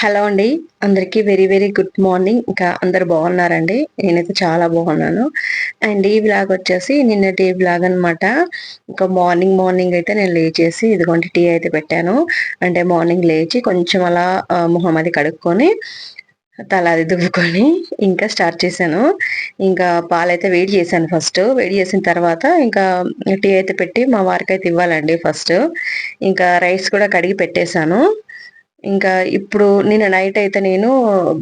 Hello అండి. అందరికీ very very good morning. ఇంకా అందరు బాగున్నారండి? నేనైతే చాలా బాగున్నాను. అండ్ ఈ బ్లాగ్ వచ్చేసి నిన్నటి బ్లాగ్ అనమాట ఇంకా మార్నింగ్ మార్నింగ్ అయితే నేను లేచేసి ఇదిగోండి టీ అయితే పెట్టాను. అంటే మార్నింగ్ లేచి కొంచెం అలా మొహం అది కడుక్కొని తల అది దువ్వుకొని ఇంకా స్టార్ట్ చేశాను. ఇంకా పాలైతే వేడి చేశాను ఫస్ట్. వేడి చేసిన తర్వాత ఇంకా టీ అయితే పెట్టి మా వారికి అయితే ఇవ్వాలండి ఫస్ట్. ఇంకా రైస్ కూడా కడిగి పెట్టేశాను. ఇంకా ఇప్పుడు నిన్న నైట్ అయితే నేను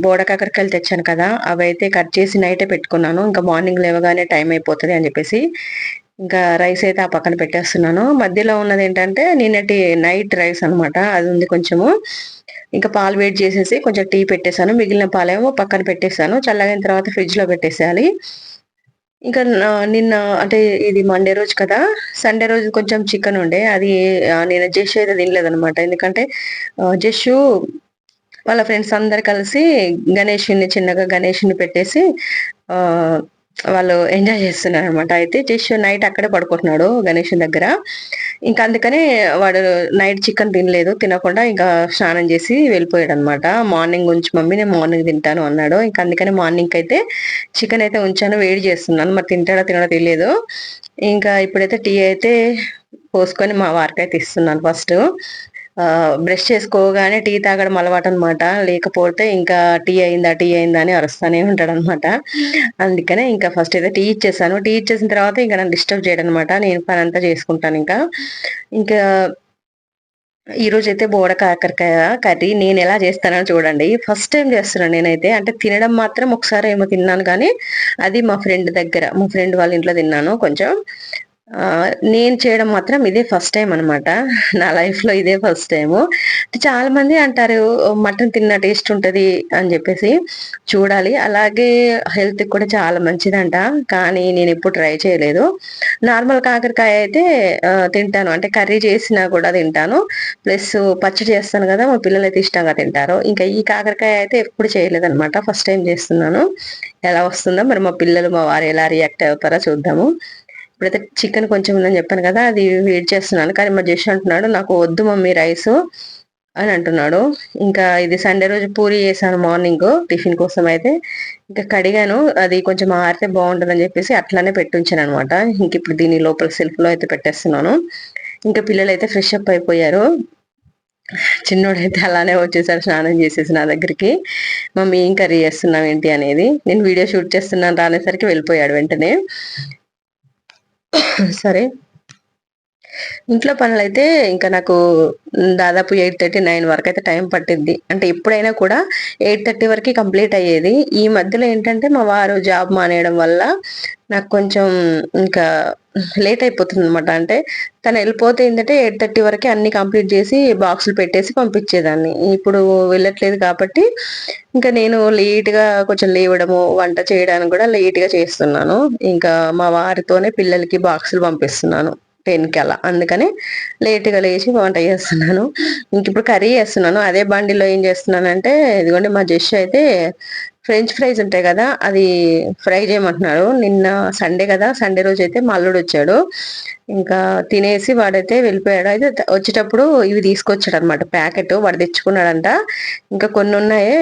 బోడ కాకరకాయలు తెచ్చాను కదా అవి అయితే కట్ చేసి నైటే పెట్టుకున్నాను. ఇంకా మార్నింగ్ లేవగానే టైం అయిపోతుంది అని చెప్పేసి ఇంకా రైస్ అయితే ఆ పక్కన పెట్టేస్తున్నాను. మధ్యలో ఉన్నది ఏంటంటే నిన్నటి నైట్ రైస్ అనమాట అది ఉంది కొంచెము. ఇంకా పాలు వేడి చేసేసి కొంచెం టీ పెట్టేశాను. మిగిలిన పాలేమో పక్కన పెట్టేశాను. చల్లగిన తర్వాత ఫ్రిడ్జ్లో పెట్టేసేయాలి. ఇంకా నిన్న అంటే ఇది మండే రోజు కదా సండే రోజు కొంచెం చికెన్ ఉండే అది నేను జష్ అయితే తినలేదనమాట ఎందుకంటే జష్ వాళ్ళ ఫ్రెండ్స్ అందరు కలిసి గణేషుని చిన్నగా గణేష్ని పెట్టేసి వాళ్ళు ఎంజాయ్ చేస్తున్నారు అనమాట అయితే జస్ట్ నైట్ అక్కడే పడుకుంటున్నాడు గణేష్ దగ్గర. ఇంకా అందుకనే వాడు నైట్ చికెన్ తినలేదు తినకుండా ఇంకా స్నానం చేసి వెళ్ళిపోయాడు అనమాట మార్నింగ్ ఉంచి మమ్మీ నేను మార్నింగ్ తింటాను అన్నాడు. ఇంకా అందుకనే మార్నింగ్ అయితే చికెన్ అయితే ఉంచాను వేడి చేస్తున్నాను. మరి తింటాడో తినడో తెలియదు. ఇంకా ఇప్పుడైతే టీ అయితే పోసుకొని మా వారికి అయితే ఇస్తున్నాను ఫస్ట్ బ్రష్ చేసుకోగానే టీ తాగడం అలవాటు అనమాట లేకపోతే ఇంకా టీ అయిందా టీ అయిందా అని అరుస్తానే ఉంటాడు అనమాట అందుకనే ఇంకా ఫస్ట్ అయితే టీ ఇచ్చేసాను. టీ ఇచ్చేసిన తర్వాత ఇంకా నన్ను డిస్టర్బ్ చేయడం అనమాట నేను పని అంతా చేసుకుంటాను ఇంకా. ఇంకా ఈరోజు అయితే బోడ కాకరకాయ కర్రీ నేను ఎలా చేస్తానని చూడండి. ఫస్ట్ టైం చేస్తున్నాను నేనైతే. అంటే తినడం మాత్రం ఒకసారి ఏమో తిన్నాను కానీ అది మా ఫ్రెండ్ దగ్గర మా ఫ్రెండ్ వాళ్ళ ఇంట్లో తిన్నాను కొంచెం. నేను చేయడం మాత్రం ఇదే ఫస్ట్ టైం అనమాట నా లైఫ్లో ఇదే ఫస్ట్ టైం చాలా మంది అంటారు మటన్ తిన్న టేస్ట్ ఉంటది అని చెప్పేసి చూడాలి. అలాగే హెల్త్ కూడా చాలా మంచిదంట. కానీ నేను ఎప్పుడు ట్రై చేయలేదు. నార్మల్ కాకరకాయ అయితే తింటాను. అంటే కర్రీ చేసినా కూడా తింటాను. ప్లస్ పచ్చడి చేస్తాను కదా మా పిల్లలు అయితే ఇష్టంగా తింటారు. ఇంకా ఈ కాకరకాయ అయితే ఎప్పుడు చేయలేదు అనమాట ఫస్ట్ టైం చేస్తున్నాను. ఎలా వస్తుందో మరి మా పిల్లలు మా వారు ఎలా రియాక్ట్ అవుతారో చూద్దాము. ఇప్పుడైతే చికెన్ కొంచెం ఉందని చెప్పాను కదా అది వెయిట్ చేస్తున్నాను. కానీ మా జస్ట్ అంటున్నాడు నాకు వద్దు మమ్మీ రైస్ అని అంటున్నాడు. ఇంకా ఇది సండే రోజు పూరి చేశాను మార్నింగ్ టిఫిన్ కోసం అయితే. ఇంకా కడిగాను అది కొంచెం ఆరితే బాగుంటుందని చెప్పేసి అట్లానే పెట్టుంచాను అనమాట ఇంక ఇప్పుడు దీని లోపల సెల్ఫ్లో అయితే పెట్టేస్తున్నాను. ఇంకా పిల్లలు అయితే ఫ్రెష్ అప్ అయిపోయారు. చిన్నోడైతే అలానే వచ్చేసారు స్నానం చేసేసి నా దగ్గరికి. మమ్మీ ఏం కర్రీ చేస్తున్నాం ఏంటి? అనేది. నేను వీడియో షూట్ చేస్తున్నాను రానేసరికి వెళ్ళిపోయాడు వెంటనే. సరే ఇంట్లో పనులు అయితే ఇంకా నాకు దాదాపు ఎయిట్ థర్టీ నైన్ వరకు అయితే టైం పట్టింది అంటే ఎప్పుడైనా కూడా ఎయిట్ థర్టీ వరకు కంప్లీట్ అయ్యేది. ఈ మధ్యలో ఏంటంటే మా వారు జాబ్ మానేయడం వల్ల నాకు కొంచెం ఇంకా లేట్ అయిపోతుంది అనమాట అంటే తను వెళ్ళిపోతే ఏంటంటే ఎయిట్ థర్టీ వరకు అన్ని కంప్లీట్ చేసి బాక్సులు పెట్టేసి పంపించేదాన్ని. ఇప్పుడు వెళ్ళట్లేదు కాబట్టి ఇంకా నేను లేట్గా కొంచెం లేవడము వంట చేయడానికి కూడా లేట్గా చేస్తున్నాను. ఇంకా మా వారితోనే పిల్లలకి బాక్సులు పంపిస్తున్నాను. టెన్కి అలా అందుకని లేట్గా లేచి వంట చేస్తున్నాను. ఇంక ఇప్పుడు కర్రీ చేస్తున్నాను. అదే బండిలో ఏం చేస్తున్నానంటే ఇదిగోండి మా జెష్ అయితే ఫ్రెంచ్ ఫ్రైస్ ఉంటాయి కదా అది ఫ్రై చేయమంటున్నాడు. నిన్న సండే కదా సండే రోజు అయితే మల్లుడు వచ్చాడు. ఇంకా తినేసి వాడైతే వెళ్ళిపోయాడు. అయితే వచ్చేటప్పుడు ఇవి తీసుకొచ్చాడు అనమాట ప్యాకెట్ వాడు తెచ్చుకున్నాడంట. ఇంకా కొన్ని ఉన్నాయి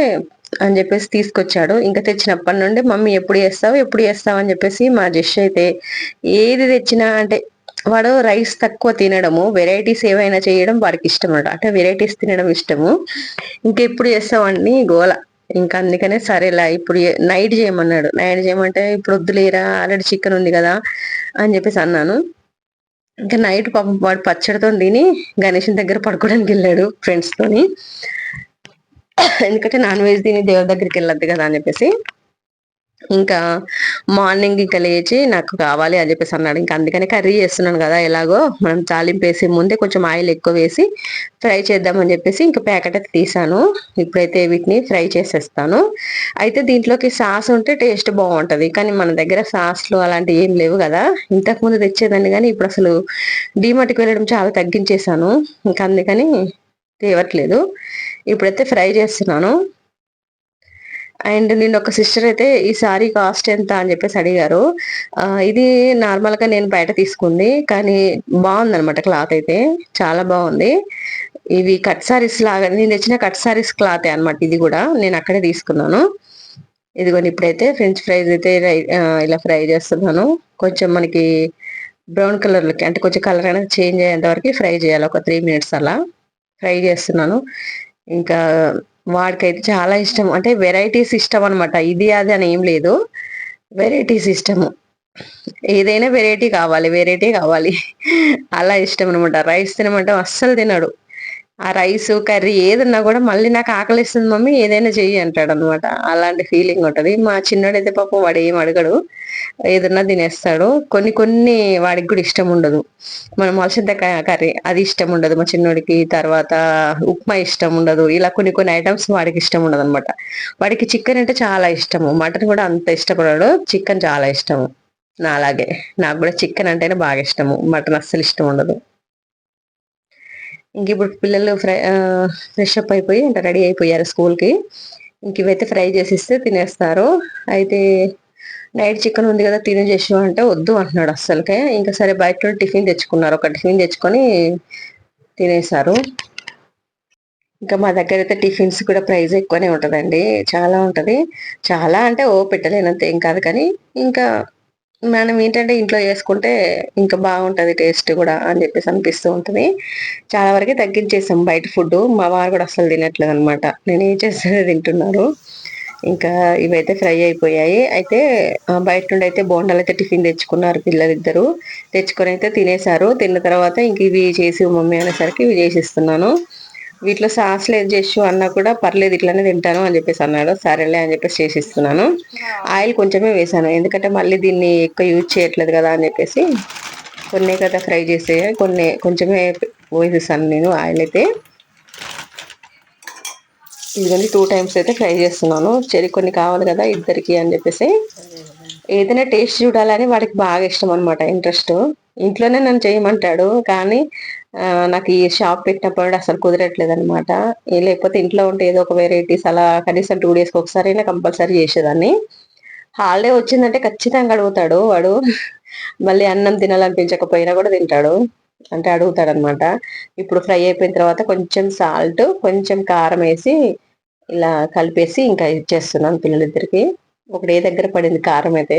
అని చెప్పేసి తీసుకొచ్చాడు. ఇంకా తెచ్చినప్పటి నుండి మమ్మీ ఎప్పుడు చేస్తావు? ఎప్పుడు చేస్తావు? అని చెప్పేసి మా జెష్ అయితే ఏది తెచ్చినా అంటే వాడు రైస్ తక్కువ తినడము వెరైటీస్ ఏవైనా చేయడం వాడికి ఇష్టం అనమాట అంటే వెరైటీస్ తినడం ఇష్టము. ఇంకా ఎప్పుడు చేస్తామండి గోల. ఇంకా అందుకనే సరేలా ఇప్పుడు నైట్ చేయమన్నాడు. నైట్ చేయమంటే ఇప్పుడు వద్దులేరా ఆల్రెడీ చికెన్ ఉంది కదా అని చెప్పేసి అన్నాను. ఇంకా నైట్ పాపం వాడు పచ్చడితో తిని గణేష్ దగ్గర పడుకోవడానికి వెళ్ళాడు ఫ్రెండ్స్ తోని. ఎందుకంటే నాన్ వెజ్ తిని దేవుడి దగ్గరికి వెళ్ళొద్దు కదా అని చెప్పేసి. ఇంకా మార్నింగ్ ఇంకా లేచి నాకు కావాలి అని చెప్పేసి అన్నాడు. ఇంకా అందుకని కర్రీ చేస్తున్నాను కదా ఎలాగో మనం తాలింపు వేసే ముందే కొంచెం ఆయిల్ ఎక్కువ వేసి ఫ్రై చేద్దామని చెప్పేసి ఇంకా ప్యాకెట్ అయితే తీసాను. ఇప్పుడైతే వీటిని ఫ్రై చేసేస్తాను. అయితే దీంట్లోకి సాస్ ఉంటే టేస్ట్ బాగుంటుంది కానీ మన దగ్గర సాస్లు అలాంటివి ఏం లేవు కదా. ఇంతకు ముందు తెచ్చేదాన్ని కానీ ఇప్పుడు అసలు డీమార్ట్కి వెళ్ళడం చాలా తగ్గించేశాను. ఇంకా అందుకని తేవట్లేదు. ఇప్పుడైతే ఫ్రై చేస్తున్నాను. అండ్ నేను ఒక సిస్టర్ అయితే ఈ సారీ కాస్ట్ ఎంత అని చెప్పేసి అడిగారు. ఇది నార్మల్గా నేను బయట తీసుకుంది కానీ బాగుందనమాట క్లాత్ అయితే చాలా బాగుంది. ఇవి కట్ సారీస్ లాగా నేను తెచ్చిన కట్ సారీస్ క్లాత్ అనమాట ఇది కూడా నేను అక్కడే తీసుకున్నాను. ఇదిగోని ఇప్పుడైతే ఫ్రెంచ్ ఫ్రైస్ అయితే ఇలా ఫ్రై చేస్తున్నాను. కొంచెం మనకి బ్రౌన్ కలర్లకి అంటే కొంచెం కలర్ అనేది చేంజ్ అయ్యేంత వరకు ఫ్రై చేయాలి ఒక త్రీ మినిట్స్ అలా. ఫ్రై చేస్తున్నాను. ఇంకా వాడికైతే చాలా ఇష్టం. అంటే వెరైటీస్ ఇష్టం అనమాట ఇది అది అని ఏం లేదు. వెరైటీస్ ఇష్టము. ఏదైనా వెరైటీ కావాలి వెరైటీ కావాలి. అలా ఇష్టం అనమాట రైస్ తినమంటే అస్సలు తినడు. ఆ రైస్ కర్రీ ఏదన్నా కూడా మళ్ళీ నాకు ఆకలిస్తుంది మమ్మీ ఏదైనా చెయ్యి అంటాడు అనమాట అలాంటి ఫీలింగ్ ఉంటది. మా చిన్నోడైతే పాపం వాడు ఏం అడగడు. ఏదన్నా తినేస్తాడు. కొన్ని కొన్ని వాడికి కూడా ఇష్టం ఉండదు. మనం మలసింత కర్రీ అది ఇష్టం ఉండదు. మా చిన్నోడికి తర్వాత ఉప్మా ఇష్టం ఉండదు. ఇలా కొన్ని కొన్ని ఐటమ్స్ వాడికి ఇష్టం ఉండదు అనమాట వాడికి చికెన్ అంటే చాలా ఇష్టము. మటన్ కూడా అంత ఇష్టపడాడు. చికెన్ చాలా ఇష్టము. నా అలాగే నాకు కూడా చికెన్ అంటేనే బాగా ఇష్టము. మటన్ అస్సలు ఇష్టం ఉండదు. ఇంక ఇప్పుడు పిల్లలు ఫ్రై ఫ్రెష్ అప్ అయిపోయి అంటే రెడీ అయిపోయారు స్కూల్కి. ఇంక ఇవైతే ఫ్రై చేసిస్తే తినేస్తారు. అయితే నైట్ చికెన్ ఉంది కదా తిని చేసి అంటే వద్దు అంటున్నాడు అస్సలకే. ఇంకా సరే బయట టిఫిన్ తెచ్చుకున్నారు. ఒక టిఫిన్ తెచ్చుకొని తినేశారు. ఇంకా మా దగ్గర అయితే టిఫిన్స్ కూడా ప్రైస్ ఎక్కువనే ఉంటుందండి. చాలా ఉంటుంది. చాలా అంటే ఓ పెట్టలేనంత ఏం కాదు కానీ ఇంకా మనం ఏంటంటే ఇంట్లో చేసుకుంటే ఇంకా బాగుంటది టేస్ట్ కూడా అని చెప్పేసి అనిపిస్తూ ఉంటుంది. చాలా వరకు తగ్గించేసాం బయట ఫుడ్. మా వారు కూడా అసలు తినట్లేదు అనమాట నేను ఏం చేస్తే తింటున్నారు. ఇంకా ఇవైతే ఫ్రై అయిపోయాయి. అయితే బయట నుండి అయితే బోండాలు అయితే టిఫిన్ తెచ్చుకున్నారు పిల్లలిద్దరు. తెచ్చుకొని అయితే తినేశారు. తిన్న తర్వాత ఇంక ఇవి చేసి మమ్మీ అనేసరికి ఇవి చేసిస్తున్నాను వీటిలో సాస్ లేదు చేసు అన్నా కూడా పర్లేదు ఇట్లానే తింటాను అని చెప్పేసి అన్నాడు. సరేలే అని చెప్పేసి చేసిస్తున్నాను. ఆయిల్ కొంచెమే వేసాను. ఎందుకంటే మళ్ళీ దీన్ని ఎక్కువ యూజ్ చేయట్లేదు కదా అని చెప్పేసి కొన్ని కదా ఫ్రై చేసే కొన్ని కొంచెమే వేసేసాను నేను ఆయిల్ అయితే. ఇదిగోండి టూ టైమ్స్ అయితే ఫ్రై చేస్తున్నాను. చెరి కొన్ని కావాలి కదా ఇద్దరికి అని చెప్పేసి. ఏదైనా టేస్ట్ చూడాలని వాడికి బాగా ఇష్టం అనమాట ఇంట్రెస్ట్. ఇంట్లోనే నన్ను చేయమంటాడు కానీ నాకు ఈ షాప్ పెట్టినప్పుడు అసలు కుదరట్లేదు అనమాట లేకపోతే ఇంట్లో ఉంటే ఏదో ఒక వెరైటీస్ అలా కనీసం టూ డేస్కి ఒకసారి అయినా కంపల్సరీ చేసేదాన్ని. హాలిడే వచ్చిందంటే ఖచ్చితంగా అడుగుతాడు. వాడు మళ్ళీ అన్నం తినాలనిపించకపోయినా కూడా తింటాడు. అంటే అడుగుతాడు అనమాట ఇప్పుడు ఫ్రై అయిపోయిన తర్వాత కొంచెం సాల్ట్ కొంచెం కారం వేసి ఇలా కలిపేసి ఇంకా ఇచ్చేస్తున్నాను పిల్లలిద్దరికి. ఒకటి ఏ దగ్గర పడింది కారం అయితే.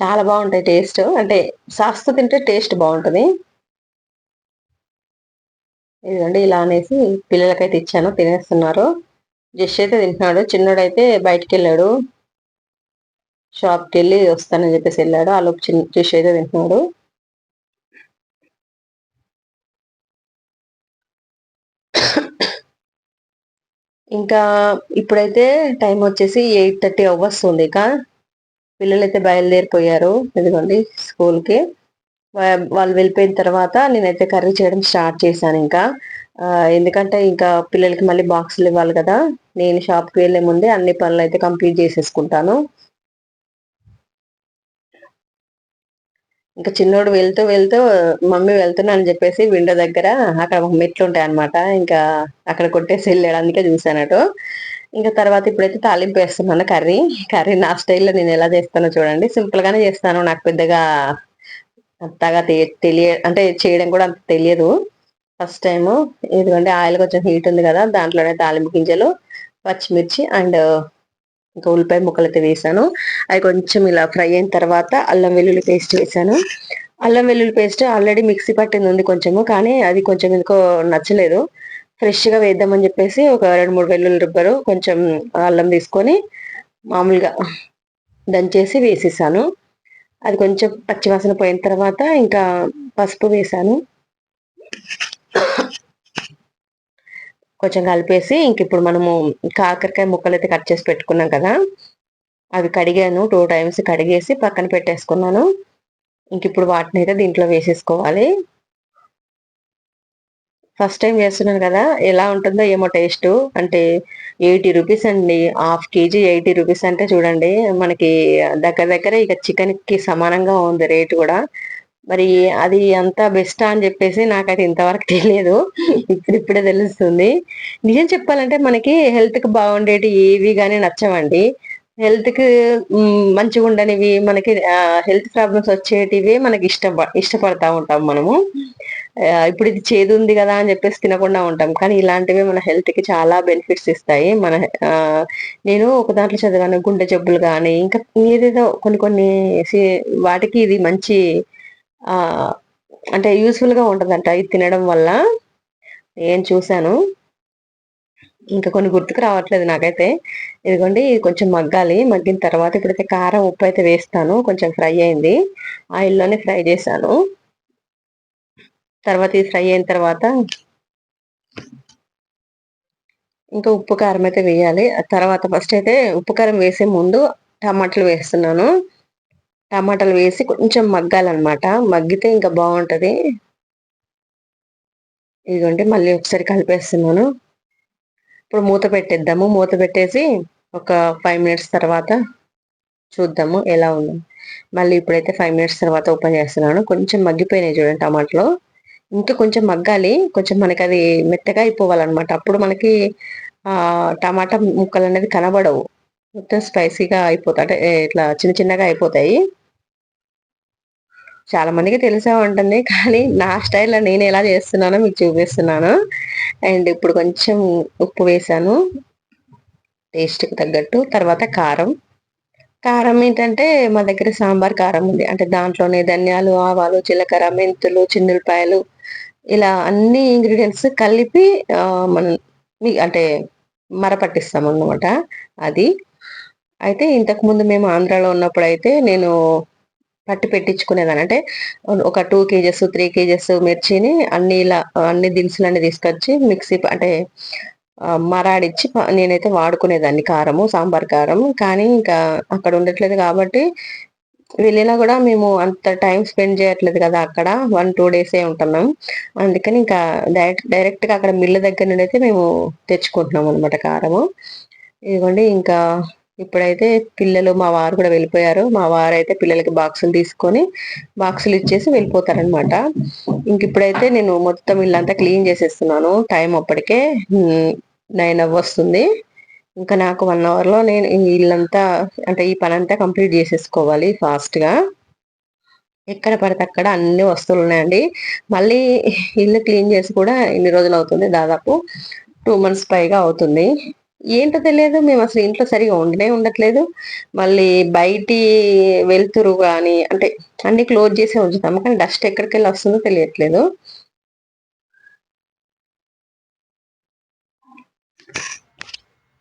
చాలా బాగుంటాయి టేస్ట్. అంటే సాస్తో తింటే టేస్ట్ బాగుంటుంది. ఇదిగండి ఇలా అనేసి పిల్లలకైతే ఇచ్చాను తినేస్తున్నారు. జస్ట్ అయితే తింటున్నాడు చిన్నోడైతే బయటికి వెళ్ళాడు షాప్కి వెళ్ళి వస్తానని చెప్పేసి వెళ్ళాడు. ఆ లోపు చిన్న జస్ట్ అయితే తింటున్నాడు. ఇంకా ఇప్పుడైతే టైం వచ్చేసి ఎయిట్ థర్టీ అవ్వస్తుంది ఇక పిల్లలైతే బయలుదేరిపోయారు ఇదిగోండి స్కూల్కి. వాళ్ళు వెళ్ళిపోయిన తర్వాత నేనైతే కర్రీ చేయడం స్టార్ట్ చేశాను ఇంకా. ఎందుకంటే ఇంకా పిల్లలకి మళ్ళీ బాక్సులు ఇవ్వాలి కదా. నేను షాప్కి వెళ్ళే ముందే అన్ని పనులు అయితే కంప్లీట్ చేసేసుకుంటాను. ఇంకా చిన్నోడు వెళ్తూ వెళ్తూ మమ్మీ వెళ్తున్నా అని చెప్పేసి విండో దగ్గర అక్కడ మెట్లు ఉంటాయి అనమాట ఇంకా అక్కడ కొట్టేసి వెళ్ళాడు. అందుకే చూసానట్టు ఇంకా తర్వాత ఇప్పుడైతే తాలింపు వేస్తున్నాను కర్రీ. కర్రీ నా స్టైల్లో నేను ఎలా చేస్తానో చూడండి. సింపుల్ గానే చేస్తాను. నాకు పెద్దగా అంతగా తెలియ అంటే చేయడం కూడా అంత తెలియదు. ఫస్ట్ టైం ఎందుకంటే ఆయిల్ కొంచెం హీట్ ఉంది కదా దాంట్లోనే తాలింపు గింజలు పచ్చిమిర్చి అండ్ ఇంకా ఉల్లిపాయ ముక్కలు అయితే వేసాను. అవి కొంచెం ఇలా ఫ్రై అయిన తర్వాత అల్లం వెల్లుల్లి పేస్ట్ వేసాను. అల్లం వెల్లుల్లి పేస్ట్ ఆల్రెడీ మిక్సీ పట్టింది ఉంది కొంచెము కానీ అది కొంచెం ఎందుకో నచ్చలేదు. ఫ్రెష్గా వేద్దామని చెప్పేసి ఒక రెండు మూడు వెల్లుల్లి రుబ్బరు కొంచెం అల్లం తీసుకొని మామూలుగా దంచేసి వేసేసాను. అది కొంచెం పచ్చివాసన పోయిన తర్వాత ఇంకా పసుపు వేసాను. కొంచెం కలిపేసి ఇంక ఇప్పుడు మనము కాకరకాయ ముక్కలు అయితే కట్ చేసి పెట్టుకున్నాం కదా అవి కడిగాను. టూ టైమ్స్ కడిగేసి పక్కన పెట్టేసుకున్నాను. ఇంక ఇప్పుడు వాటిని అయితే దీంట్లో వేసేసుకోవాలి. ఫస్ట్ టైం చేస్తున్నాను కదా ఎలా ఉంటుందో ఏమో టేస్ట్. అంటే ఎయిటీ రూపీస్ అండి హాఫ్ కేజీ ఎయిటీ రూపీస్ అంటే చూడండి మనకి దగ్గర దగ్గర ఇక చికెన్కి సమానంగా ఉంది రేట్ కూడా. మరి అది అంత బెస్ట్ అని చెప్పేసి నాకైతే ఇంతవరకు తెలియదు. ఇప్పుడు ఇప్పుడే తెలుస్తుంది. నిజం చెప్పాలంటే మనకి హెల్త్కి బాగుండేటి ఏవి కానీ నచ్చవండి. హెల్త్కి మంచిగా ఉండనివి మనకి హెల్త్ ప్రాబ్లమ్స్ వచ్చేటివి మనకి ఇష్టం ఇష్టపడతా ఉంటాం మనము. ఇప్పుడు ఇది చేదు ఉంది కదా అని చెప్పేసి తినకుండా ఉంటాం. కానీ ఇలాంటివి మన హెల్త్కి చాలా బెనిఫిట్స్ ఇస్తాయి. మన నేను ఒక దాంట్లో చదివాను గుండె జబ్బులు కానీ ఇంకా ఏదేదో కొన్ని కొన్ని వాటికి ఇది మంచి అంటే యూస్ఫుల్గా ఉంటుందంట ఇది తినడం వల్ల. నేను చూశాను. ఇంకా కొన్ని గుర్తుకు రావట్లేదు నాకైతే. ఇదిగోండి కొంచెం మగ్గాలి. మగ్గిన తర్వాత ఇప్పుడైతే కారం ఉప్పు అయితే వేస్తాను. కొంచెం ఫ్రై అయింది. ఆయిల్లోనే ఫ్రై చేశాను. తర్వాత ఇది ఫ్రై అయిన తర్వాత ఇంకా ఉప్పు కారం అయితే వేయాలి. తర్వాత ఫస్ట్ అయితే ఉప్పు కారం వేసే ముందు టమాటాలు వేస్తున్నాను. టమాటాలు వేసి కొంచెం మగ్గాలన్నమాట. మగ్గితే ఇంకా బాగుంటుంది. ఇదిగోండి మళ్ళీ ఒకసారి కలిపేస్తున్నాను. ఇప్పుడు మూత పెట్టేద్దాము. మూత పెట్టేసి ఒక ఫైవ్ మినిట్స్ తర్వాత చూద్దాము ఎలా ఉంది. మళ్ళీ ఇప్పుడైతే ఫైవ్ మినిట్స్ తర్వాత ఓపెన్ చేస్తున్నాను. కొంచెం మగ్గిపోయినాయి చూడండి టమాటాలు. ఇంకా కొంచెం మగ్గాలి. కొంచెం మనకి అది మెత్తగా అయిపోవాలన్నమాట. అప్పుడు మనకి టమాటా ముక్కలు అనేది కనబడవు. మొత్తం స్పైసీగా అయిపోతాయి అంటే ఇట్లా చిన్న చిన్నగా అయిపోతాయి. చాలా మందికి తెలిసే ఉంటుంది కానీ నా స్టైల్లో నేను ఎలా చేస్తున్నానో మీకు చూపిస్తున్నాను. అండ్ ఇప్పుడు కొంచెం ఉప్పు వేసాను. టేస్ట్కి తగ్గట్టు. తర్వాత కారం. కారం ఏంటంటే మా దగ్గర సాంబార్ కారం ఉంది. అంటే దాంట్లోనే ధనియాలు ఆవాలు జీలకర్ర మెంతులు చిన్నులపాయలు ఇలా అన్ని ఇంగ్రీడియంట్స్ కలిపి మనం అంటే మరపట్టిస్తాం అన్నమాట అది. అయితే ఇంతకు ముందు మేము ఆంధ్రాలో ఉన్నప్పుడు అయితే నేను పట్టి పెట్టించుకునేదాన్ని. అంటే ఒక టూ కేజెస్ త్రీ కేజెస్ మిర్చిని అన్ని ఇలా అన్ని దినుసులన్నీ తీసుకొచ్చి మిక్సీ అంటే మరాడిచ్చి నేనైతే వాడుకునేదాన్ని కారము సాంబార్ కారం. కానీ ఇంకా అక్కడ ఉండట్లేదు కాబట్టి వెళ్ళినా కూడా మేము అంత టైం స్పెండ్ చేయట్లేదు కదా అక్కడ. వన్ టూ డేసే ఉంటున్నాం అందుకని ఇంకా డైరెక్ట్ డైరెక్ట్గా అక్కడ మిల్లు దగ్గర నుండి అయితే మేము తెచ్చుకుంటున్నాం అనమాట కారము. ఇదిగోండి ఇంకా ఇప్పుడైతే పిల్లలు మా వారు కూడా వెళ్ళిపోయారు. మా వారు అయితే పిల్లలకి బాక్సులు తీసుకొని బాక్సులు ఇచ్చేసి వెళ్ళిపోతారనమాట ఇంక ఇప్పుడైతే నేను మొత్తం ఇల్లంతా క్లీన్ చేసేస్తున్నాను. టైం అప్పటికే నైన్ వస్తుంది. ఇంకా నాకు వన్ అవర్లో నేను ఇల్లంతా అంటే ఈ పని అంతా కంప్లీట్ చేసేసుకోవాలి ఫాస్ట్గా. ఎక్కడ పడితే అక్కడ అన్ని వస్తువులు ఉన్నాయండి. మళ్ళీ ఇల్లు క్లీన్ చేసి కూడా ఎన్ని రోజులు అవుతుంది దాదాపు. టూ మంత్స్ పైగా అవుతుంది. ఏంటో తెలియదు. మేము అసలు ఇంట్లో సరిగా ఉండనే ఉండట్లేదు. మళ్ళీ బయటి వెళ్తురు కానీ అంటే అన్ని క్లోజ్ చేసే ఉంచుతాము. కానీ డస్ట్ ఎక్కడికి వెళ్ళి వస్తుందో తెలియట్లేదు.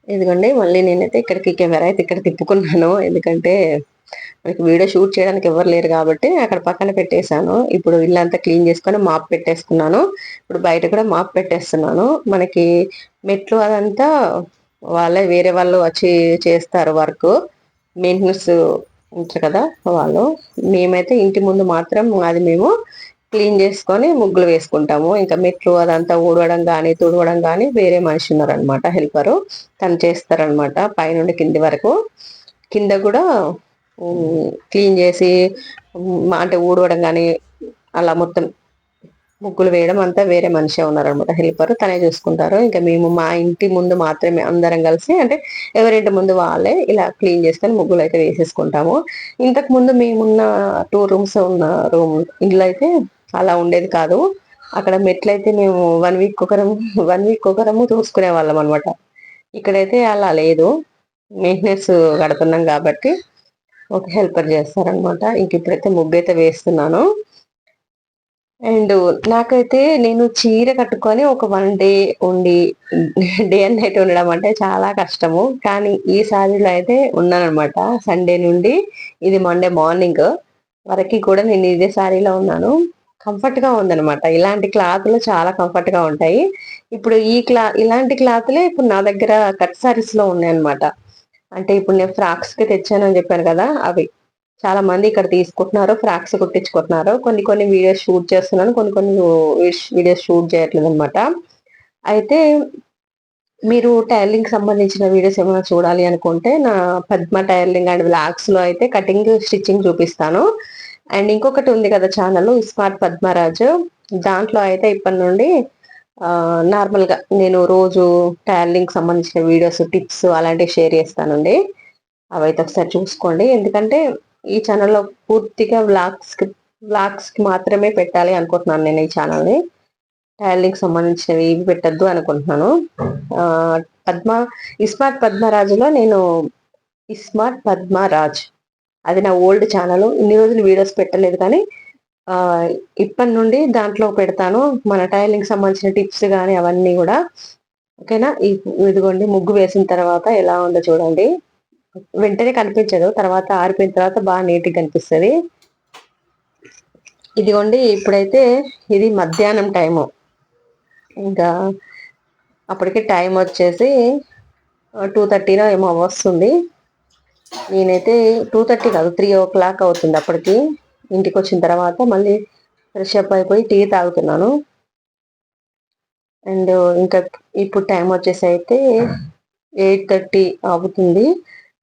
ఎందుకంటే మళ్ళీ నేనైతే ఇక్కడికి కెమెరా అయితే ఇక్కడ తిప్పుకున్నాను. ఎందుకంటే మనకి వీడియో షూట్ చేయడానికి ఎవరు లేరు కాబట్టి అక్కడ పక్కన పెట్టేశాను. ఇప్పుడు ఇల్లంతా క్లీన్ చేసుకొని మాప్ పెట్టేసుకున్నాను. ఇప్పుడు బయట కూడా మాప్ పెట్టేస్తున్నాను. మనకి మెట్లు అదంతా వాళ్ళే వేరే వాళ్ళు వచ్చి చేస్తారు వర్క్. మెయింటెనెన్స్ ఉంటారు కదా వాళ్ళు. మేమైతే ఇంటి ముందు మాత్రం అది మేము క్లీన్ చేసుకొని ముగ్గులు వేసుకుంటాము. ఇంకా మెట్లు అదంతా ఊడవడం కానీ తుడవడం కానీ వేరే మనిషి ఉన్నారనమాట హెల్పరు. తను చేస్తారనమాట పైనుండి కింది వరకు. కింద కూడా క్లీన్ చేసి అంటే ఊడవడం కానీ అలా మొత్తం ముగ్గులు వేయడం అంతా వేరే మనిషి ఉన్నారనమాట. హెల్పర్ తనే చూసుకుంటారు. ఇంకా మేము మా ఇంటి ముందు మాత్రమే అందరం కలిసి అంటే ఎవరింటి ముందు వాళ్ళే ఇలా క్లీన్ చేసుకొని ముగ్గులు అయితే వేసేసుకుంటాము. ఇంతకు ముందు మేమున్న టూ రూమ్స్ ఉన్న రూమ్ ఇల్లు అయితే అలా ఉండేది కాదు. అక్కడ మెట్లయితే మేము వన్ వీక్ ఒకరము వన్ వీక్ ఒకరము చూసుకునే వాళ్ళం అనమాట. ఇక్కడైతే అలా లేదు. మెయింటెనెన్స్ కడుతున్నాం కాబట్టి ఒక హెల్పర్ చేస్తారనమాట. ఇంక ఇప్పుడైతే ముగ్గు అయితే వేస్తున్నాను. అండ్ నాకైతే నేను చీర కట్టుకొని ఒక వన్ డే ఉండి డే అండ్ నైట్ ఉండడం అంటే చాలా కష్టము. కానీ ఈ సారీలో అయితే ఉన్నానమాట సండే నుండి ఇది మండే మార్నింగ్ వరకు కూడా నేను ఇదే సారీలో ఉన్నాను. కంఫర్ట్గా ఉందనమాట ఇలాంటి క్లాత్లు చాలా కంఫర్ట్గా ఉంటాయి. ఇప్పుడు ఈ క్లా ఇలాంటి క్లాత్లే ఇప్పుడు నా దగ్గర కట్ సారీస్లో ఉన్నాయన్నమాట. అంటే ఇప్పుడు నేను ఫ్రాక్స్కి తెచ్చాను అని చెప్పాను కదా అవి. చాలా మంది ఇక్కడ తీసుకుంటున్నారు ఫ్రాక్స్ కుట్టించుకుంటున్నారు. కొన్ని కొన్ని వీడియోస్ షూట్ చేస్తున్నాను కొన్ని కొన్ని వీడియోస్ షూట్ చేయట్లేదు అనమాట అయితే మీరు టైలింగ్ సంబంధించిన వీడియోస్ ఏమైనా చూడాలి అనుకుంటే నా పద్మ టైలరింగ్ అండ్ బ్లాగ్స్లో అయితే కటింగ్ స్టిచ్చింగ్ చూపిస్తాను. అండ్ ఇంకొకటి ఉంది కదా ఛానల్ స్మార్ట్ పద్మరాజు. దాంట్లో అయితే ఇప్పటి నుండి నార్మల్గా నేను రోజు టైలరింగ్ సంబంధించిన వీడియోస్ టిప్స్ అలాంటివి షేర్ చేస్తానండి. అవైతే ఒకసారి చూసుకోండి. ఎందుకంటే ఈ ఛానల్లో పూర్తిగా వ్లాగ్స్ వ్లాగ్స్కి మాత్రమే పెట్టాలి అనుకుంటున్నాను నేను ఈ ఛానల్ని టైలింగ్ సంబంధించినవి ఇవి పెట్టద్దు అనుకుంటున్నాను. పద్మ ఇస్మార్ట్ పద్మరాజులో నేను ఇస్మార్ట్ పద్మరాజ్. అది నా ఓల్డ్ ఛానల్ ఇన్ని రోజులు వీడియోస్ పెట్టలేదు కానీ ఇప్పటి నుండి దాంట్లో పెడతాను. మన టైలింగ్ సంబంధించిన టిప్స్ కానీ అవన్నీ కూడా. ఓకేనా? ఇదిగోండి ముగ్గు వేసిన తర్వాత ఎలా ఉందో చూడండి. వెంటనే కనిపించదు. తర్వాత ఆరిపోయిన తర్వాత బాగా నీట్గా కనిపిస్తుంది. ఇదిగోండి ఇప్పుడైతే ఇది మధ్యాహ్నం టైము. ఇంకా అప్పటికి టైం వచ్చేసి టూ థర్టీలో ఏమో వస్తుంది. నేనైతే టూ థర్టీ కాదు త్రీ ఓ క్లాక్ అవుతుంది అప్పటికి. ఇంటికి వచ్చిన తర్వాత మళ్ళీ ఫ్రెష్ అప్ అయిపోయి టీ తాగుతున్నాను. అండ్ ఇంకా ఇప్పుడు టైం వచ్చేసి అయితే ఎయిట్ థర్టీ అవుతుంది.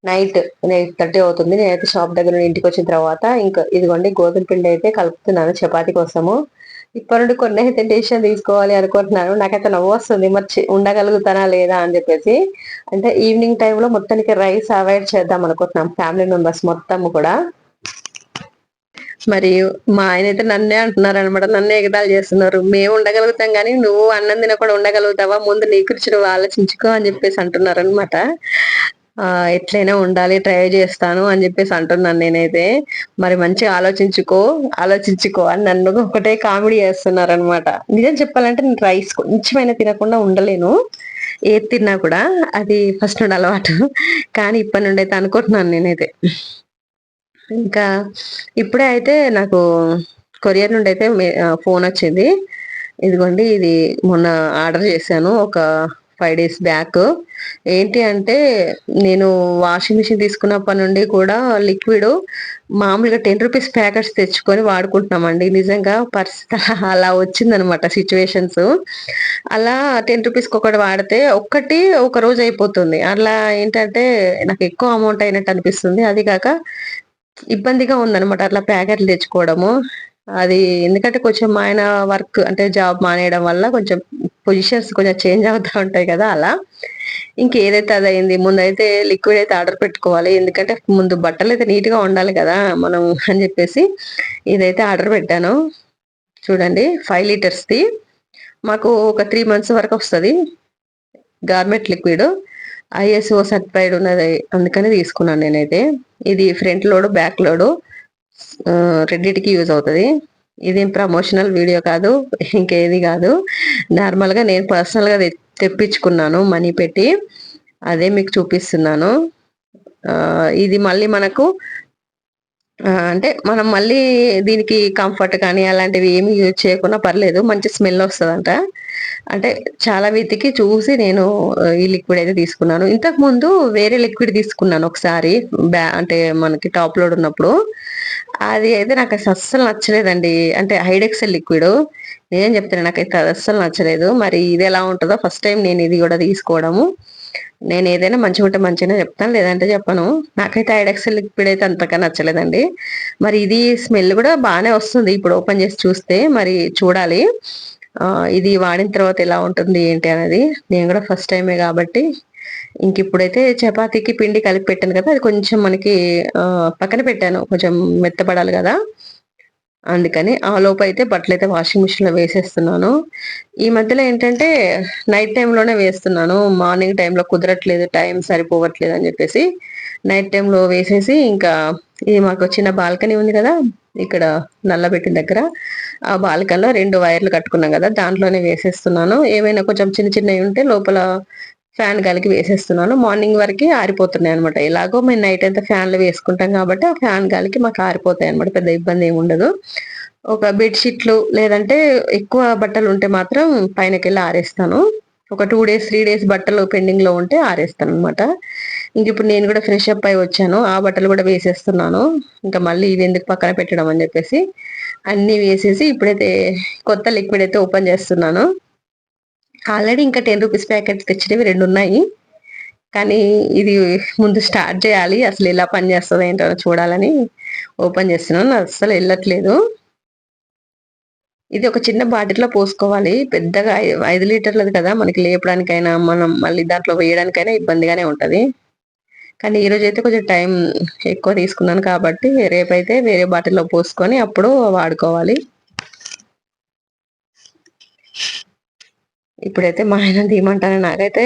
నైట్ ఎయిట్ థర్టీ అవుతుంది. నేనైతే షాప్ దగ్గర ఇంటికి వచ్చిన తర్వాత ఇంకా ఇదిగోండి గోధుమ పిండి అయితే కలుపుతున్నాను చపాతి కోసము. ఇప్పటి నుండి కొన్ని అయితే డెసిషన్ తీసుకోవాలి అనుకుంటున్నాను. నాకైతే నవ్వు వస్తుంది. మరి ఉండగలుగుతానా లేదా అని చెప్పేసి. అంటే ఈవినింగ్ టైంలో మొత్తానికి రైస్ అవాయిడ్ చేద్దాం అనుకుంటున్నాం. ఫ్యామిలీ మెంబర్స్ మొత్తం కూడా. మరి మా ఆయన అయితే నన్నే అంటున్నారు అనమాట నన్నే ఎగదాలు చేస్తున్నారు. మేము ఉండగలుగుతాం కానీ నువ్వు అన్నం తినకుండా ఉండగలుగుతావా? ముందు నీ గురించి నువ్వు ఆలోచించుకో అని చెప్పేసి అంటున్నారు అనమాట ఎట్లయినా ఉండాలి ట్రై చేస్తాను అని చెప్పేసి అంటున్నాను నేనైతే. మరి మంచిగా ఆలోచించుకో ఆలోచించుకో అని నన్ను ఒకటే కామెడీ చేస్తున్నారనమాట నిజం చెప్పాలంటే నేను రైస్ కొంచెమైనా తినకుండా ఉండలేను. ఏది తిన్నా కూడా అది ఫస్ట్ నుండి అలవాటు. కానీ ఇప్పటి నుండి అయితే అనుకుంటున్నాను నేనైతే. ఇంకా ఇప్పుడే అయితే నాకు కొరియర్ నుండి అయితే ఫోన్ వచ్చింది. ఇదిగోండి ఇది మొన్న ఆర్డర్ చేశాను. ఒక ఫైవ్ డేస్ బ్యాక్ ఏంటి అంటే నేను వాషింగ్ మిషన్ తీసుకున్నప్పటి నుండి కూడా లిక్విడ్ మామూలుగా టెన్ రూపీస్ ప్యాకెట్స్ తెచ్చుకొని వాడుకుంటున్నామండి. నిజంగా పరిస్థితి అలా వచ్చిందనమాట సిచ్యువేషన్స్ అలా టెన్ రూపీస్కి ఒకటి వాడితే ఒక్కటి ఒక రోజు అయిపోతుంది. అలా ఏంటంటే నాకు ఎక్కువ అమౌంట్ అయినట్టు అనిపిస్తుంది. అది కాక ఇబ్బందిగా ఉందనమాట అట్లా ప్యాకెట్లు తెచ్చుకోవడము. అది ఎందుకంటే కొంచెం ఆయన వర్క్ అంటే జాబ్ మానేయడం వల్ల కొంచెం పొజిషన్స్ కొంచెం చేంజ్ అవుతూ ఉంటాయి కదా అలా. ఇంకేదైతే అది అయింది ముందైతే లిక్విడ్ అయితే ఆర్డర్ పెట్టుకోవాలి. ఎందుకంటే ముందు బట్టలు అయితే నీట్గా ఉండాలి కదా మనం అని చెప్పేసి ఇదైతే ఆర్డర్ పెట్టాను. చూడండి ఫైవ్ లీటర్స్ది. మాకు ఒక త్రీ మంత్స్ వరకు వస్తుంది గార్మెంట్ లిక్విడ్. ఐఎస్ఓ సర్టిఫైడ్ ఉన్నది అందుకని తీసుకున్నాను నేనైతే. ఇది ఫ్రంట్ లోడు బ్యాక్ లోడు. రెండింటికి యూజ్ అవుతుంది. ఇది ప్రమోషనల్ వీడియో కాదు ఇంకేది కాదు. నార్మల్గా నేను పర్సనల్గా తెప్పించుకున్నాను మనీ పెట్టి. అదే మీకు చూపిస్తున్నాను. ఇది మళ్ళీ మనకు అంటే మనం మళ్ళీ దీనికి కంఫర్ట్ కానీ అలాంటివి ఏమి యూజ్ చేయకుండా పర్లేదు మంచి స్మెల్ వస్తుందంట. అంటే చాలా వెతికి చూసి నేను ఈ లిక్విడ్ అయితే తీసుకున్నాను. ఇంతకు ముందు వేరే లిక్విడ్ తీసుకున్నాను ఒకసారి బ్యా అంటే మనకి టాప్ లోడ్ ఉన్నప్పుడు. అది అయితే నాకు అస్సలు నచ్చలేదండి. అంటే హైడెక్సెల్ లిక్విడ్. నేనేం చెప్తాను నాకైతే అది అస్సలు నచ్చలేదు. మరి ఇది ఎలా ఉంటుందో ఫస్ట్ టైం నేను ఇది కూడా తీసుకోవడము. నేను ఏదైనా మంచిగా ఉంటే మంచిగా చెప్తాను లేదంటే చెప్పను. నాకైతే ఐడెక్సెల్ లిక్విడ్ అయితే అంతగా నచ్చలేదండి. మరి ఇది స్మెల్ కూడా బాగానే వస్తుంది ఇప్పుడు ఓపెన్ చేసి చూస్తే. మరి చూడాలి. ఇది వాడిన తర్వాత ఎలా ఉంటుంది ఏంటి అనేది. నేను కూడా ఫస్ట్ టైమే కాబట్టి ఇంక ఇప్పుడైతే చపాతీకి పిండి కలిపి పెట్టాను కదా అది కొంచెం మనకి పక్కన పెట్టాను. కొంచెం మెత్తపడాలి కదా. అందుకని ఆ లోపు అయితే బట్టలు అయితే వాషింగ్ మిషన్లో వేసేస్తున్నాను. ఈ మధ్యలో ఏంటంటే నైట్ టైంలోనే వేస్తున్నాను. మార్నింగ్ టైంలో కుదరట్లేదు టైం సరిపోవట్లేదు అని చెప్పేసి నైట్ టైంలో వేసేసి ఇంకా ఇది మాకు చిన్న బాల్కనీ ఉంది కదా ఇక్కడ నల్లబెట్టిన దగ్గర. ఆ బాల్కనీలో రెండు వైర్లు కట్టుకున్నాం కదా దాంట్లోనే వేసేస్తున్నాను. ఏమైనా కొంచెం చిన్న చిన్నవి ఉంటే లోపల ఫ్యాన్ గాలికి వేసేస్తున్నాను. మార్నింగ్ వరకు ఆరిపోతున్నాయి అనమాట ఎలాగో మేము నైట్ అంతా ఫ్యాన్లు వేసుకుంటాం కాబట్టి ఆ ఫ్యాన్ గాలికి మాకు ఆరిపోతాయి అనమాట పెద్ద ఇబ్బంది ఏమి ఉండదు. ఒక బెడ్షీట్లు లేదంటే ఎక్కువ బట్టలు ఉంటే మాత్రం పైనకెళ్ళి ఆరేస్తాను. ఒక టూ డేస్ త్రీ డేస్ బట్టలు పెండింగ్లో ఉంటే ఆరేస్తాను అనమాట ఇంక ఇప్పుడు నేను కూడా ఫ్రెష్ అప్ అయి వచ్చాను. ఆ బట్టలు కూడా వేసేస్తున్నాను. ఇంకా మళ్ళీ ఇవి ఎందుకు పక్కన పెట్టడం అని చెప్పేసి అన్ని వేసేసి ఇప్పుడైతే కొత్త లిక్విడ్ అయితే ఓపెన్ చేస్తున్నాను. ఆల్రెడీ ఇంకా టెన్ రూపీస్ ప్యాకెట్స్ తెచ్చినవి రెండు ఉన్నాయి కానీ ఇది ముందు స్టార్ట్ చేయాలి. అసలు ఎలా పని చేస్తుంది ఏంటో చూడాలని ఓపెన్ చేస్తున్నాను. అస్సలు వెళ్ళట్లేదు. ఇది ఒక చిన్న బాటిల్లో పోసుకోవాలి. పెద్దగా ఐదు లీటర్లది కదా. మనకి లేపడానికైనా మనం మళ్ళీ దాంట్లో వేయడానికైనా ఇబ్బందిగానే ఉంటుంది. కానీ ఈరోజు అయితే కొంచెం టైం ఎక్కువ తీసుకున్నాను కాబట్టి రేపైతే వేరే బాటిల్లో పోసుకొని అప్పుడు వాడుకోవాలి. ఇప్పుడైతే మా ఆయన తీయమంటాను నాకైతే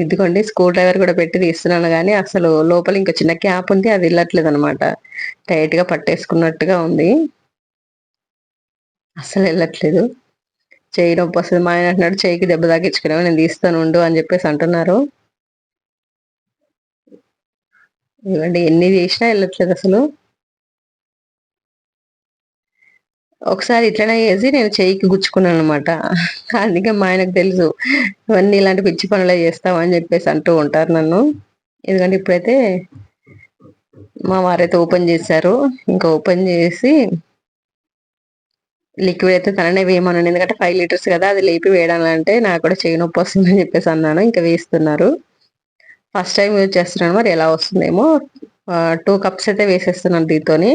ఇదిగోండి స్క్రూ డ్రైవర్ కూడా పెట్టి తీస్తున్నాను కానీ అసలు లోపల ఇంకా చిన్న క్యాప్ ఉంది అది వెళ్ళట్లేదు అనమాట టైట్గా పట్టేసుకున్నట్టుగా ఉంది. అసలు వెళ్ళట్లేదు. చేయి నొప్పి వస్తుంది. మా ఆయన అంటున్నాడు చేయికి దెబ్బ తాకించుకునేవా? నేను తీస్తాను ఉండు అని చెప్పేసి అంటున్నారు. ఇవ్వండి ఎన్ని చేసినా వెళ్ళట్లేదు అసలు. ఒకసారి ఇట్లనే చేసి నేను చేయికి గుచ్చుకున్నాను అనమాట అందుకే మా ఆయనకు తెలుసు ఇవన్నీ ఇలాంటి పిచ్చి పనులే చేస్తావు? అని చెప్పేసి అంటూ ఉంటారు నన్ను. ఎందుకంటే ఇప్పుడైతే మా వారైతే ఓపెన్ చేశారు ఇంకా ఓపెన్ చేసి లిక్విడ్ అయితే తననే వేయమన్నాను. ఎందుకంటే ఫైవ్ లీటర్స్ కదా అది లేపి వేయడాలంటే నాకు కూడా చేయి నొప్పి వస్తుందని చెప్పేసి అన్నాను ఇంకా వేస్తున్నారు. ఫస్ట్ టైం యూజ్ చేస్తున్నాను మరి ఎలా వస్తుందేమో. టూ కప్స్ అయితే వేసేస్తున్నాను దీంతోని.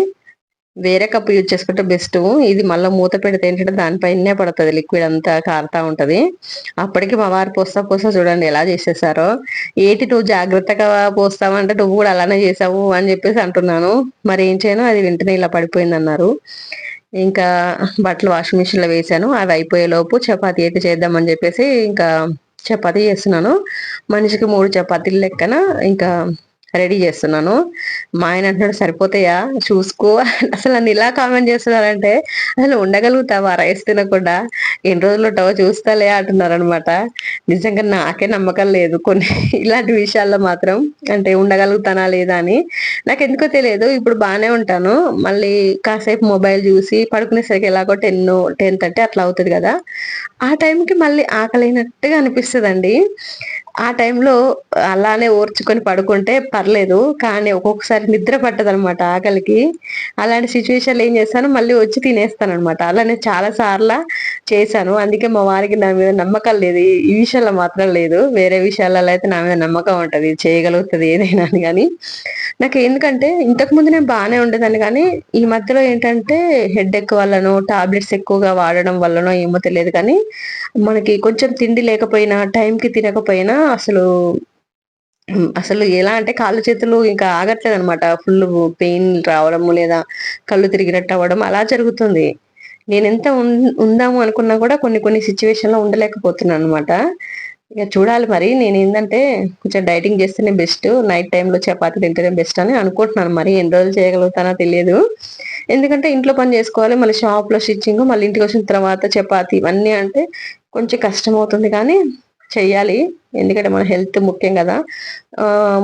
వేరే కప్ యూజ్ చేసుకుంటే బెస్ట్ ఇది మళ్ళీ మూత పెడితే ఏంటంటే దానిపైనే పడుతుంది లిక్విడ్ అంతా కారుతా ఉంటది. అప్పటికి మా వారు పోస్తా పోస్తా చూడండి ఎలా చేసేసారో. ఏటి నువ్వు జాగ్రత్తగా పోస్తావంటే నువ్వు కూడా అలానే చేసావు అని చెప్పేసి అంటున్నాను. మరి ఏం చేయను? అది వెంటనే ఇలా పడిపోయింది అన్నారు. ఇంకా బట్టలు వాషింగ్ మిషన్లో వేసాను. అవి అయిపోయే లోపు చపాతి అయితే చేద్దామని చెప్పేసి ఇంకా చపాతీ చేస్తున్నాను. మనిషికి మూడు చపాతీలు లెక్కన ఇంకా రెడీ చేస్తున్నాను. మా ఆయన అంటున్నాడు సరిపోతాయా? చూసుకో. అసలు నన్ను ఇలా కామెంట్ చేస్తున్నారంటే అసలు ఉండగలుగుతావా? రైస్ తినకుండా? ఎన్ని రోజులు ఉంటావో చూస్తాలే అంటున్నారు అనమాట నిజంగా నాకే నమ్మకం లేదు. కొన్ని ఇలాంటి విషయాల్లో మాత్రం అంటే ఉండగలుగుతానా లేదా అని. నాకు ఎందుకో తెలియదు. ఇప్పుడు బాగానే ఉంటాను. మళ్ళీ కాసేపు మొబైల్ చూసి పడుకునేసరికి ఎలాగో టెన్ టెన్ థర్టీ అట్లా అవుతుంది కదా. ఆ టైంకి మళ్ళీ ఆకలైనట్టుగా అనిపిస్తుంది అండి ఆ టైంలో అలానే ఓర్చుకొని పడుకుంటే పర్లేదు కానీ ఒక్కొక్కసారి నిద్ర పట్టదనమాట ఆకలికి. అలాంటి సిచ్యువేషన్లో ఏం చేస్తాను మళ్ళీ వచ్చి తినేస్తాను అనమాట అలానే చాలా సార్లు చేశాను. అందుకే మా వారికి నా మీద నమ్మకం లేదు. ఈ విషయంలో మాత్రం లేదు. వేరే విషయాలలో అయితే నా మీద నమ్మకం ఉంటుంది. చేయగలుగుతుంది ఏదైనా కానీ నాకు ఎందుకంటే ఇంతకు ముందు నేను బాగానే ఉండేదాన్ని. కానీ ఈ మధ్యలో ఏంటంటే హెడ్ ఎక్ వల్లనో టాబ్లెట్స్ ఎక్కువగా వాడడం వల్లనో ఏమో తెలియదు. కానీ మనకి కొంచెం తిండి లేకపోయినా టైంకి తినకపోయినా అసలు అసలు ఎలా అంటే కాళ్ళు చేతులు ఇంకా ఆగట్లేదు అనమాట ఫుల్ పెయిన్ రావడము లేదా కళ్ళు తిరిగినట్టు అవ్వడం అలా జరుగుతుంది. నేను ఎంత ఉందాము అనుకున్నా కూడా కొన్ని కొన్ని సిచ్యువేషన్లో ఉండలేకపోతున్నాను అనమాట ఇక చూడాలి మరి. నేను ఏంటంటే కొంచెం డైటింగ్ చేస్తేనే బెస్ట్. నైట్ టైంలో చపాతి తింటేనే బెస్ట్ అని అనుకుంటున్నాను మరి. ఎన్ని రోజులు చేయగలుగుతానో తెలియదు. ఎందుకంటే ఇంట్లో పని చేసుకోవాలి. మళ్ళీ షాప్లో స్టిచ్చింగ్ మళ్ళీ ఇంటికి వచ్చిన తర్వాత చపాతి ఇవన్నీ అంటే కొంచెం కష్టం అవుతుంది కానీ చెయ్యాలి ఎందుకంటే మన హెల్త్ ముఖ్యం కదా.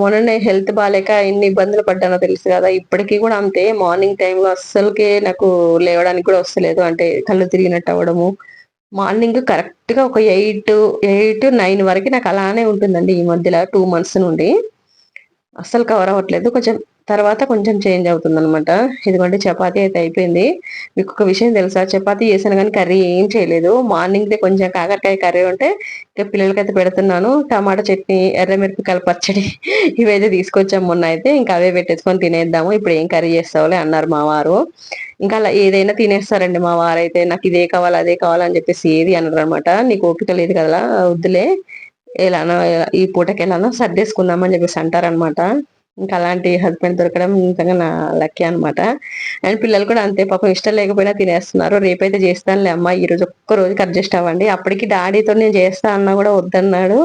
మొన్ననే హెల్త్ బాగాలేక ఎన్ని ఇబ్బందులు పడ్డానో తెలుసు కదా. ఇప్పటికీ కూడా అంతే. మార్నింగ్ టైంలో అస్సలకే నాకు లేవడానికి కూడా వస్తలేదు. అంటే కళ్ళు తిరిగినట్టు అవ్వడము. మార్నింగ్ కరెక్ట్గా ఒక ఎయిట్ ఎయిట్ నైన్ వరకు నాకు అలానే ఉంటుందండి ఈ మధ్యలో టూ మంత్స్ నుండి. అస్సలు కవర్ అవ్వట్లేదు. కొంచెం తర్వాత కొంచెం చేంజ్ అవుతుంది అనమాట ఇదిగోండి చపాతీ అయితే అయిపోయింది. మీకు ఒక విషయం తెలుసా? చపాతీ చేశాను కానీ కర్రీ ఏం చేయలేదు. మార్నింగ్ దే కొంచెం కాకరకాయ కర్రీ ఉంటే ఇంకా పిల్లలకైతే పెడుతున్నాను. టమాటా చట్నీ ఎర్రమిరపకాయల పచ్చడి ఇవైతే తీసుకొచ్చాము మొన్న అయితే. ఇంకా అవే పెట్టేసుకొని తినేద్దాము. ఇప్పుడు ఏం కర్రీ చేస్తావులే అన్నారు మా వారు. ఇంకా అలా ఏదైనా తినేస్తారండి మా వారైతే నాకు ఇదే కావాలి అదే కావాలని చెప్పేసి ఏది అన్నారు అనమాట నీకు ఓపిక లేదు కదా వద్దులే. ఎలానో ఈ పూటకి ఎలానో సర్దేసుకుందామని చెప్పేసి అంటారనమాట ఇంకా అలాంటి హస్బెండ్ దొరకడం నిజంగా నా లక్కీ అనమాట అండ్ పిల్లలు కూడా అంతే పాపం ఇష్టం లేకపోయినా తినేస్తున్నారు. రేపైతే చేస్తానులే అమ్మ ఈ రోజు ఒక్క రోజుకి అడ్జస్ట్ అవ్వండి. అప్పటికి డాడీతో నేను చేస్తా అన్నా కూడా వద్దన్నాడు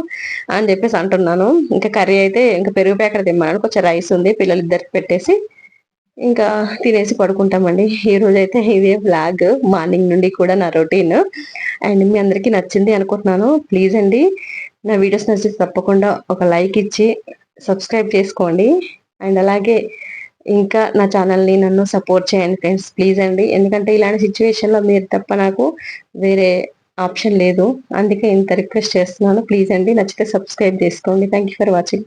అని చెప్పేసి అంటున్నాను. ఇంకా కర్రీ అయితే ఇంకా పెరుగు ప్యాకెట్ తిమ్మన్నాడు. కొంచెం రైస్ ఉంది పిల్లలు ఇద్దరికి పెట్టేసి ఇంకా తినేసి పడుకుంటామండి. ఈ రోజు అయితే ఇదే బ్లాగ్ మార్నింగ్ నుండి కూడా నా రొటీన్ అండ్ మీ అందరికీ నచ్చింది అనుకుంటున్నాను. ప్లీజ్ అండి నా వీడియోస్ నచ్చితే తప్పకుండా ఒక లైక్ ఇచ్చి సబ్స్క్రైబ్ చేసుకోండి. అండ్ అలాగే ఇంకా నా ఛానల్ని నన్ను సపోర్ట్ చేయండి ఫ్రెండ్స్ ప్లీజ్ అండి. ఎందుకంటే ఇలాంటి సిచ్యువేషన్లో మీరు తప్ప నాకు వేరే ఆప్షన్ లేదు. అందుకే ఇంత రిక్వెస్ట్ చేస్తున్నాను. ప్లీజ్ అండి నచ్చితే సబ్స్క్రైబ్ చేసుకోండి. Thank for watching.